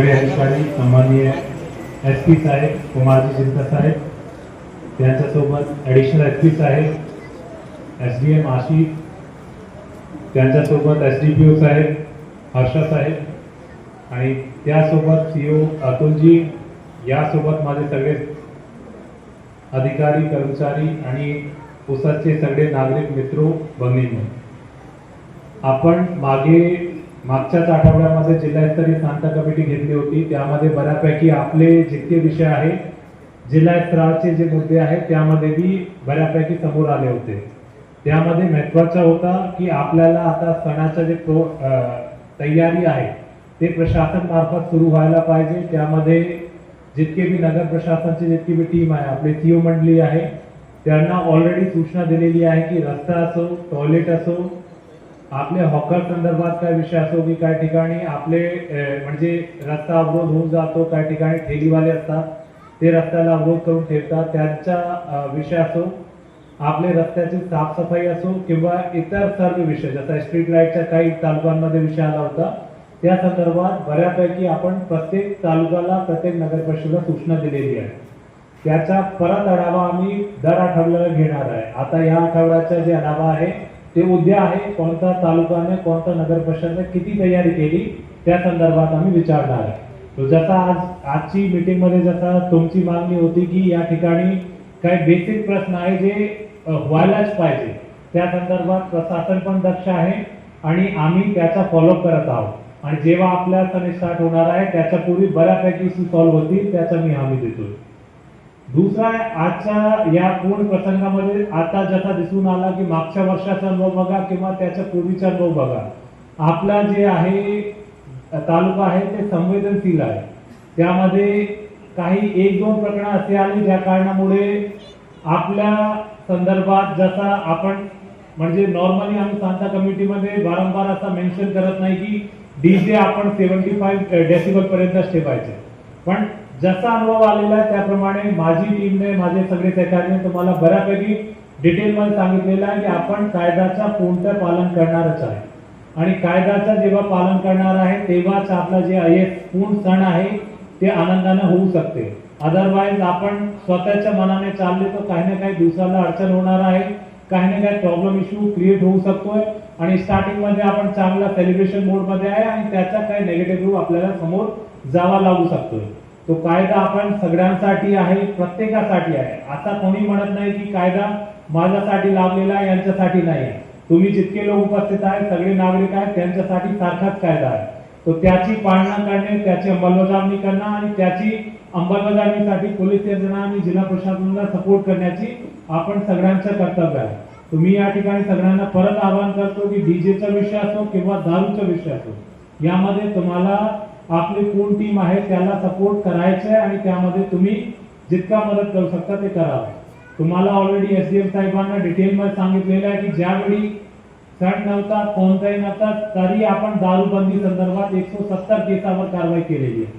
सगळे अधिकारी सन्माननीय एस पी साहेब कुमारजी चिंता साहेब त्यांच्यासोबत ॲडिशनल एस पी साहेब एस डी एम आशिफ त्यांच्यासोबत एस डी पी ओ साहेब हर्षा साहेब आणि त्यासोबत सी ओ अतुलजी यासोबत माझे सगळे अधिकारी कर्मचारी आणि पुसाचे सगळे नागरिक मित्र भगिनी. आपण मागे मागच्याच आठवड्यामध्ये जिल्हास्तरीय सांता कमिटी घेतली होती. त्यामध्ये बऱ्यापैकी आपले जितके विषय आहे जिल्हास्तराचे जे मुद्दे आहेत त्यामध्ये बी बऱ्यापैकी समोर आले होते. त्यामध्ये महत्त्वाचा होता की आपल्याला आता सणाचं जे प्रो तयारी आहे ते प्रशासन मार्फत सुरू व्हायला पाहिजे. त्यामध्ये जितके बी नगर प्रशासनची जितकी बी टीम आहे आपली सीओ मंडळी आहे त्यांना ऑलरेडी सूचना दिलेली आहे की रस्ता असो टॉयलेट असो आपले हॉकर संदर्भात काय विषय असो की काही ठिकाणी आपले म्हणजे रस्ता अवरोध होऊन जातो काही ठिकाणी ठेलीवाले असतात ते रस्त्याला अवरोध करून ठेवतात त्यांचा विषय असो आपले रस्त्याची साफसफाई असो किंवा इतर सर्व विषय जसा स्ट्रीट लाईटच्या काही तालुक्यांमध्ये विषय आला होता त्या संदर्भात बऱ्यापैकी आपण प्रत्येक तालुक्याला प्रत्येक नगर परिषदेला सूचना दिलेली आहे. त्याचा परत आढावा आम्ही दर आठवड्याला घेणार आहे. आता या आठवड्याचा जे आढावा आहे ते उद्या आहे कोणता तालुकाने कोणता नगर परिषदने किती तयारी केली त्या संदर्भात आम्ही विचारणार आहे. जसा आज आजची मीटिंगमध्ये जसा तुमची मागणी होती की या ठिकाणी काही बेसिक प्रश्न आहे जे व्हायलाच पाहिजे. त्या संदर्भात प्रशासन पण दक्ष आहे आणि आम्ही त्याचा फॉलोअप करत आहोत. आणि जेव्हा आपल्या सण स्टार्ट होणार आहे त्याच्या पूर्वी बऱ्यापैकी सॉल्व्ह होतील त्याचा मी हमी देतो दुसरा आजच्या या पूर्ण प्रसंगामध्ये आता जसा दिसून आला की मागच्या वर्षाचा अनुभव बघा किंवा त्याच्या पूर्वीचा अनुभव बघा. आपला जे आहे तालुका आहे ते संवेदनशील आहे. त्यामध्ये काही एक दोन प्रकरण असे आली ज्या कारणामुळे आपल्या संदर्भात जसा आपण म्हणजे नॉर्मली आम्ही सांता कमिटीमध्ये वारंवार असा मेन्शन करत नाही की डी जे आपण सेव्हन्टी फाईव्ह डेसिबल पर्यंतच ठेवायचे पण जसा अनुभव आलेला आहे त्याप्रमाणे माझी टीमने माझे सगळे सहकार्याने तुम्हाला बऱ्यापैकी डिटेलमध्ये सांगितलेलं आहे की आपण कायद्याचा पूर्णतः पालन करणारच आहे. आणि कायद्याचं जेव्हा पालन करणार आहे तेव्हाच आपला जे आहे पूर्ण सण आहे ते आनंदाने होऊ शकते. अदरवाईज आपण स्वतःच्या मनाने चालले तर काही ना काही दिवसाला अडचण होणार आहे काही ना काही प्रॉब्लेम इश्यू क्रिएट होऊ शकतोय. आणि स्टार्टिंगमध्ये आपण चांगला सेलिब्रेशन मोडमध्ये आहे आणि त्याचा काही नेगेटिव्ह रूप आपल्याला समोर जावा लागू शकतोय. तो कायदा आपण सगळ्यांसाठी आहे प्रत्येकासाठी आहे. आता कोणी म्हणत नाही की कायदा माझ्यासाठी लावलेला आहे यांच्यासाठी नाही. आहे तुम्ही जितके लोक उपस्थित आहेत सगळे नागरिक आहेत त्यांच्यासाठी सारखाच कायदा आहे. तो त्याची पाळणा करणे त्याची अंमलबजावणी करणं आणि त्याची अंमलबजावणीसाठी पोलीस यंत्रणा आणि जिल्हा प्रशासनाला सपोर्ट करण्याची आपण सगळ्यांचं कर्तव्य आहे. तुम्ही या ठिकाणी सगळ्यांना परत आवाहन करतो की डीजेचा विषय असो किंवा दारूचा विषय असो यामध्ये तुम्हाला आपली कोण टीम आहे त्याला सपोर्ट करायचं आहे आणि त्यामध्ये तुम्ही जितका मदत करू शकता ते करावं. तुम्हाला ऑलरेडी एस डी एम साहेबांना डिटेलमध्ये सांगितलेलं आहे की ज्यावेळी सण नव्हता कोणताही नव्हता तरी आपण दारूबंदी संदर्भात एकशे सत्तर केसावर कारवाई केलेली आहे.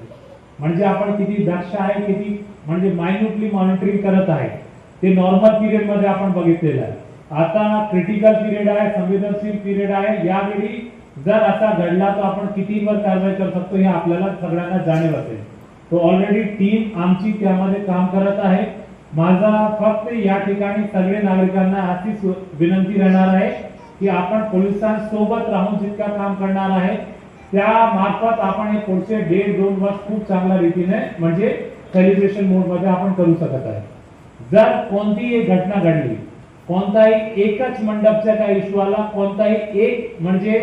म्हणजे आपण किती दक्ष आहे किती म्हणजे मायन्युटली मॉनिटरिंग करत आहे. ते नॉर्मल पिरियडमध्ये आपण बघितलेलं आहे. आता क्रिटिकल पिरियड आहे संवेदनशील पिरियड आहे. यावेळी जर असा घडला तर आपण कितीवर कारवाई करू शकतो हे आपल्याला सगळ्यांना जाणीव असेल. तो ऑलरेडी टीम आमची त्यामध्ये काम करत आहे. माझा फक्त या ठिकाणी सगळे नागरिकांना अशी विनंती राहणार आहे की आपण पोलिसांसोबत राहून जितका काम करणार आहे त्या मार्फत आपण हे पुढचे डेढ दोन वर्ष खूप चांगल्या रीतीने म्हणजे सेलिब्रेशन मोडमध्ये आपण करू शकत आहे. जर कोणतीही एक घटना घडली कोणताही एकच मंडपचा काही इश्यू आला कोणताही एक म्हणजे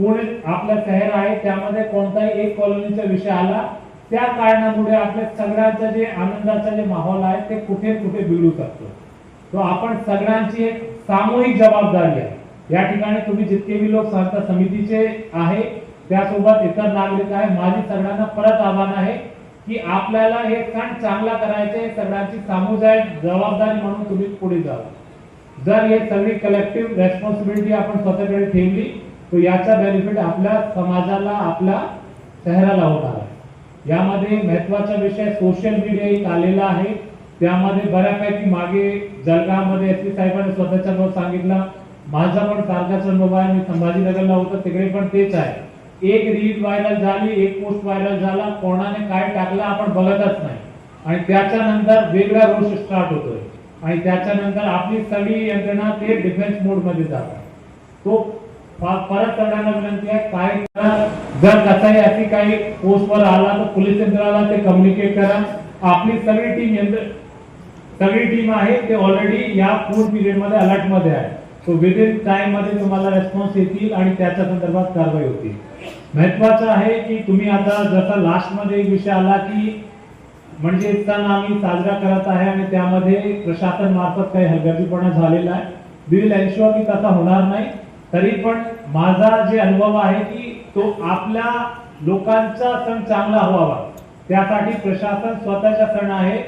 पुणे आपला शहर आहे त्यामध्ये कोणताही एक कॉलनीचा विषय आला त्या कारणामुळे आपल्या सगळ्यांचं जे आनंदाचा जे माहोल आहे ते कुठे कुठे बिघडू शकतो. तो आपण सगळ्यांची एक सामूहिक जबाबदारी आहे. या ठिकाणी तुम्ही जितके बी लोक संस्था समितीचे आहे त्यासोबत इतर नागरिक आहे माझी सगळ्यांना परत आव्हान आहे की आपल्याला हे सण चांगला करायचे सगळ्यांची सामुदायिक जबाबदारी म्हणून तुम्ही पुढे जावा. जर हे सगळी कलेक्टिव्ह रेस्पॉन्सिबिलिटी आपण स्वतःकडे ठेवली तो याचा बेनिफिट आपल्या समाजाला आपल्या शहराला होणार आहे. यामध्ये महत्त्वाचा विषय सोशल मीडिया एक आलेला आहे. त्यामध्ये बऱ्यापैकी मागे जळगावमध्ये एस पी साहेबांनी स्वतःचा अनुभव सांगितला. माझा पण सारखाच अनुभव आहे मी संभाजीनगरला होतो तिकडे पण तेच आहे. एक रील व्हायरल झाली एक पोस्ट व्हायरल झाला कोणाने काय टाकलं आपण बघतच नाही. आणि त्याच्यानंतर वेगळा रोष स्टार्ट होतोय. आणि त्याच्यानंतर आपली सगळी यंत्रणा ते डिफेन्स मोडमध्ये जातात. तो परत करण्याला विनंती आहे. काय करा जर कसाही अशी काही पोस्टवर आला तर पोलीस यंत्रणाला ते कम्युनिकेट करा. आपली सगळी टीम यंत्र सगळी टीम आहे ते ऑलरेडी या फूड पिरियडमध्ये अलर्टमध्ये आहे. सो विदिन टाइममध्ये तुम्हाला रेस्पॉन्स येतील आणि त्याच्या संदर्भात कारवाई होतील. महत्वाचं आहे की तुम्ही आता जसा लास्टमध्ये एक विषय आला की म्हणजे सण आम्ही साजरा करत आहे आणि त्यामध्ये प्रशासन मार्फत काही हलगर्जीपणा झालेला आहे. वी विल एन्शुअर की तसा होणार नाही. तरी पण माझा जे अनुभव आहे की तो आपल्या लोकांचा सण चांगला व्हावा. त्यासाठी प्रशासन स्वतःचा सण आहे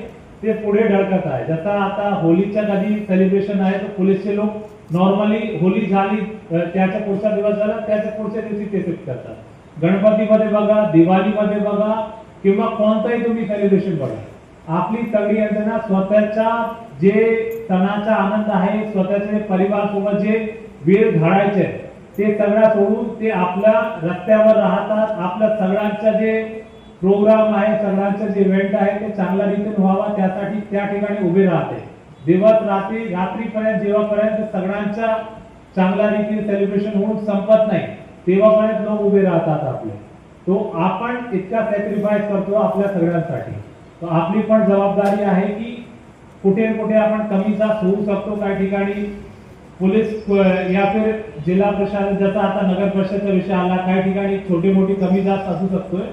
ते पुढे ढळकत आहे. जसा आता होलीच्या कधी सेलिब्रेशन आहे तर पोलीसचे लोक नॉर्मली होली झाली त्याचा त्याच्या पुढचा दिवस झाला त्याच्या पुढच्या दिवशी ते करतात. गणपतीमध्ये बघा दिवाळीमध्ये बघा किंवा कोणताही तुम्ही सेलिब्रेशन बघा. आपली सगळी यंत्रणा स्वतःच्या जे सणाचा आनंद आहे स्वतःचे परिवार सोबत जे वेळ घालायचे. ते सगळं सोडून ते आपल्या रस्त्यावर राहतात. आपल्या सगळ्यांचा जे प्रोग्राम आहे सगळ्यांचं जे इव्हेंट आहे ते चांगल्या रीतीने व्हावा. त्यासाठी त्या ठिकाणी उभे राहते. दिवस रात्री रात्रीपर्यंत जेव्हापर्यंत सगळ्यांच्या चांगल्या रीतीने सेलिब्रेशन होऊन संपत नाही तेव्हापर्यंत लोक उभे राहतात आपले. तो आपण इतका सॅक्रिफाईस करतो आपल्या सगळ्यांसाठी. तर आपली पण जबाबदारी आहे की कुठे न कुठे आपण कमी जास्त होऊ शकतो काही ठिकाणी. पोलीस या फिर जिल्हा प्रशासन जसा आता नगर परिषदचा विषय आला काही ठिकाणी छोटी मोठी कमी जास्त असू शकतोय.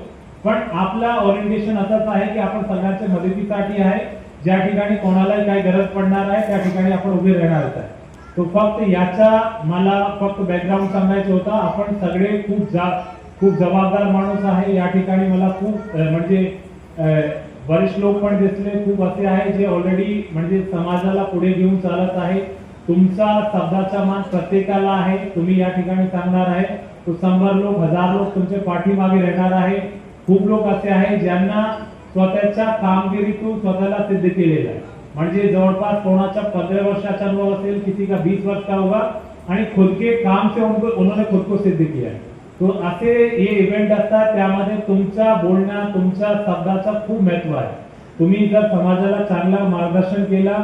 पण आपला ओरिएंटेशन असंच आहे की आपण सगळ्यांच्या मदतीसाठी आहे. ज्या ठिकाणी कोणालाही काही गरज पडणार आहे त्या ठिकाणी आपण उभे राहणार आहे. तो फक्त याचा मला फक्त बॅकग्राऊंड सांगायचं होता. आपण सगळे खूप जा खूप जबाबदार माणूस आहे. या ठिकाणी मला खूप म्हणजे बरेच लोक पण दिसले. खूप असे आहे जे ऑलरेडी म्हणजे समाजाला पुढे घेऊन चालत आहे. तुमचा शब्दाचा मान प्रत्येकाला आहे. तुम्ही या ठिकाणी सांगणार आहे. तो शंभर लोक हजार लोक तुमच्या पाठीमागे राहणार आहे. खूप लोक असे आहे ज्यांना स्वतःच्या कामगिरीतून स्वतःला सिद्ध केलेलं आहे. म्हणजे जवळपास कोणाचा पंधरा वर्षाचा अनुभव असेल किसी का बीस वर्ष का होगा आणि खुद के काम से उनको उन्होंने खुद को सिद्ध किया है तो असे हे इव्हेंट असतात त्यामध्ये तुमचा बोलण्या तुमच्या शब्दाचा खूप महत्त्व आहे. तुम्ही जर समाजाला चांगला मार्गदर्शन केला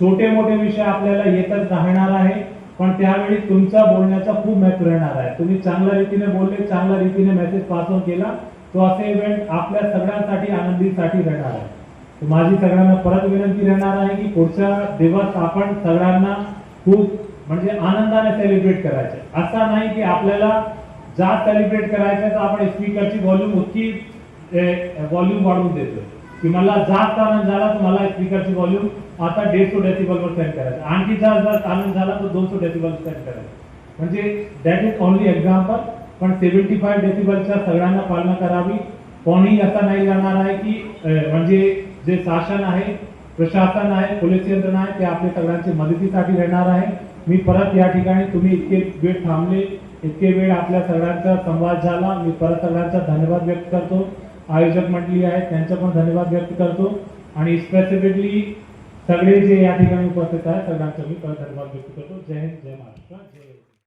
छोटे मोठे विषय आपल्याला येतच राहणार आहे पण त्यावेळी तुमचा बोलण्याचा खूप महत्त्व राहणार आहे. तुम्ही चांगल्या रीतीने बोलले चांगल्या रीतीने मेसेज पास ऑन केला तो असे इव्हेंट आपल्या सगळ्यांसाठी आनंदीसाठी राहणार आहे. माझी सगळ्यांना परत विनंती राहणार आहे की पुढच्या दिवस आपण सगळ्यांना खूप म्हणजे आनंदाने सेलिब्रेट करायचे असा नाही की आपल्याला जास्त सेलिब्रेट करायचं तर आपण स्पीकरची व्हॉल्यूम उतकी व्हॉल्यूम वाढवून देतो की मला जास्त आनंद झाला तर मला स्पीकरची व्हॉल्यूम आता दीडशे डेसिबल वर सेट करायचं. आणखी जास्त जास्त आनंद झाला तर दोनशे डेसिबल सेट करायचं. म्हणजे दॅट इज ओनली एक्झाम्पल पण सेव्हन्टी फाय डेसिबलच्या सगळ्यांना पालना करावी. कोणी असा नाही जाणार आहे की म्हणजे जे शासन आहे प्रशासन आहे पोलीस यंत्रणा आहे ते आपल्या सगळ्यांच्या मदतीसाठी राहणार आहे. मी परत या ठिकाणी तुम्ही इतके वेळ थांबले इतके वेळ आपल्या सगळ्यांचा संवाद झाला. मी परत सगळ्यांचा धन्यवाद व्यक्त करतो. आयोजक मंडळी आहेत त्यांचा पण धन्यवाद व्यक्त करतो. आणि स्पेसिफिकली सगळे जे या ठिकाणी उपस्थित आहेत सगळ्यांचा मी धन्यवाद व्यक्त करतो. जय हिंद जय महाराष्ट्र जय